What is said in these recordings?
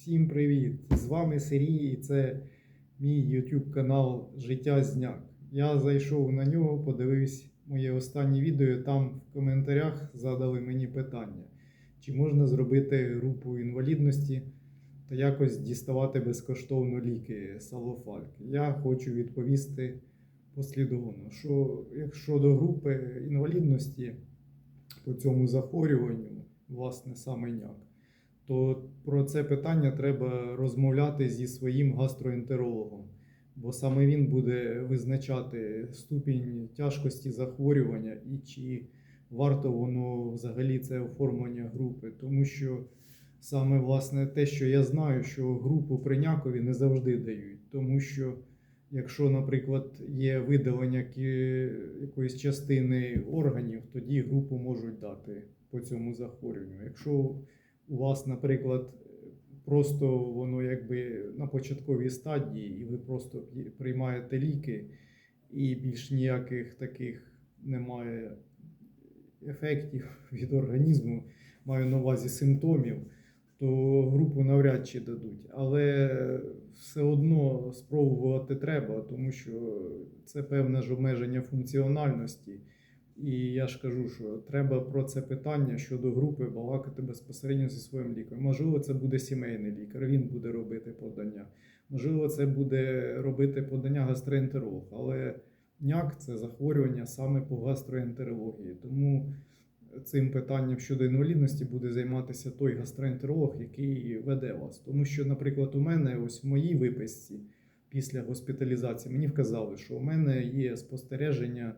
Всім привіт! З вами Сергій і це мій YouTube канал Життя Зняк. Я зайшов на нього, подивився моє останнє відео. Там в коментарях задали мені питання, чи можна зробити групу інвалідності та якось діставати безкоштовно ліки Салофальк. Я хочу відповісти послідовно, що якщо до групи інвалідності по цьому захворюванню, власне, саме няк, то про це питання треба розмовляти зі своїм гастроентерологом, бо саме він буде визначати ступінь тяжкості захворювання і чи варто воно взагалі це оформлення групи. Тому що саме власне те, що я знаю, що групу при някові не завжди дають, тому що. Якщо, наприклад, є видалення якоїсь частини органів, тоді групу можуть дати по цьому захворюванню. Якщо у вас, наприклад, просто воно якби на початковій стадії, і ви просто приймаєте ліки, і більш ніяких таких немає ефектів від організму, маю на увазі симптомів, то групу навряд чи дадуть. Але все одно спробувати треба, тому що це певне ж обмеження функціональності. І я ж кажу, що треба про це питання щодо групи балакати безпосередньо зі своїм лікарем. Можливо, це буде сімейний лікар, він буде робити подання. Можливо, це буде робити подання гастроентеролог, але няк це захворювання саме по гастроентерології. Тому цим питанням щодо інвалідності буде займатися той гастроентеролог, який веде вас. Тому що, наприклад, у мене ось в моїй виписці після госпіталізації мені вказали, що у мене є спостереження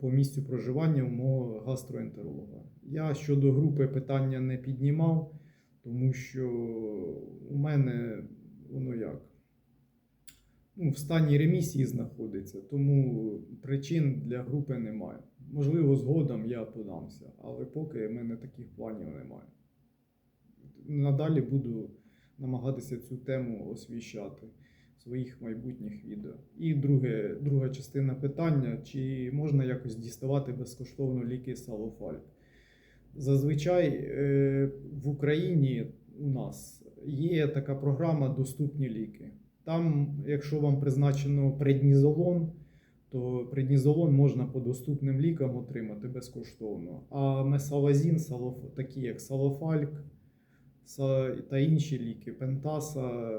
по місцю проживання у мого гастроентеролога. Я щодо групи питання не піднімав, тому що у мене воно як. Ну, в стані ремісії знаходиться, тому причин для групи немає. Можливо, згодом я подамся, але поки в мене таких планів немає. Надалі буду намагатися цю тему освіщати своїх майбутніх відео. І друге, друга частина питання: чи можна якось діставати безкоштовно ліки Салофальк? Зазвичай е, в Україні у нас є така програма Доступні ліки. Там, якщо вам призначено преднізолон, то преднізолон можна по доступним лікам отримати безкоштовно. А месалазін, такі як салофальк та інші ліки, пентаса,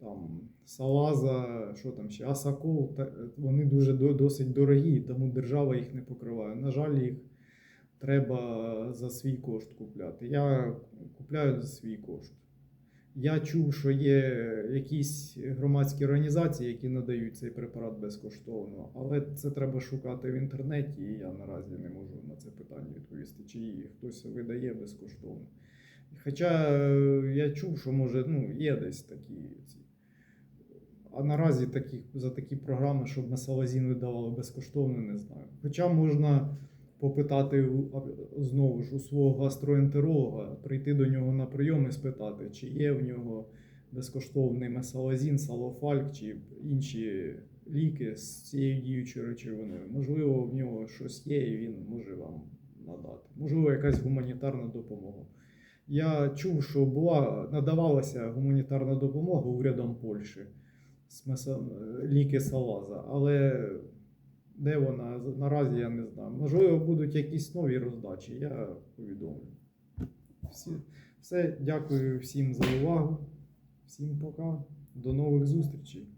там, салаза, що там ще, асакол, вони дуже досить дорогі, тому держава їх не покриває. На жаль, їх треба за свій кошт купляти. Я купляю за свій кошт. Я чув, що є якісь громадські організації, які надають цей препарат безкоштовно, але це треба шукати в інтернеті, і я наразі не можу на це питання відповісти, чи її хтось видає безкоштовно. Хоча е, я чув, що може ну, є десь такі. Ці. А наразі таких, за такі програми, щоб месалазін видавали безкоштовно, не знаю. Хоча можна попитати знову ж у свого гастроентеролога, прийти до нього на прийом і спитати, чи є в нього безкоштовний месалазін, салофальк чи інші ліки з цією діючою речовиною. Можливо, в нього щось є, і він може вам надати. Можливо, якась гуманітарна допомога. Я чув, що була надавалася гуманітарна допомога урядом Польщі ліки Салаза, але де вона наразі я не знаю. Можливо, будуть якісь нові роздачі, я повідомлю. Всі, все, дякую всім за увагу. Всім пока. До нових зустрічей.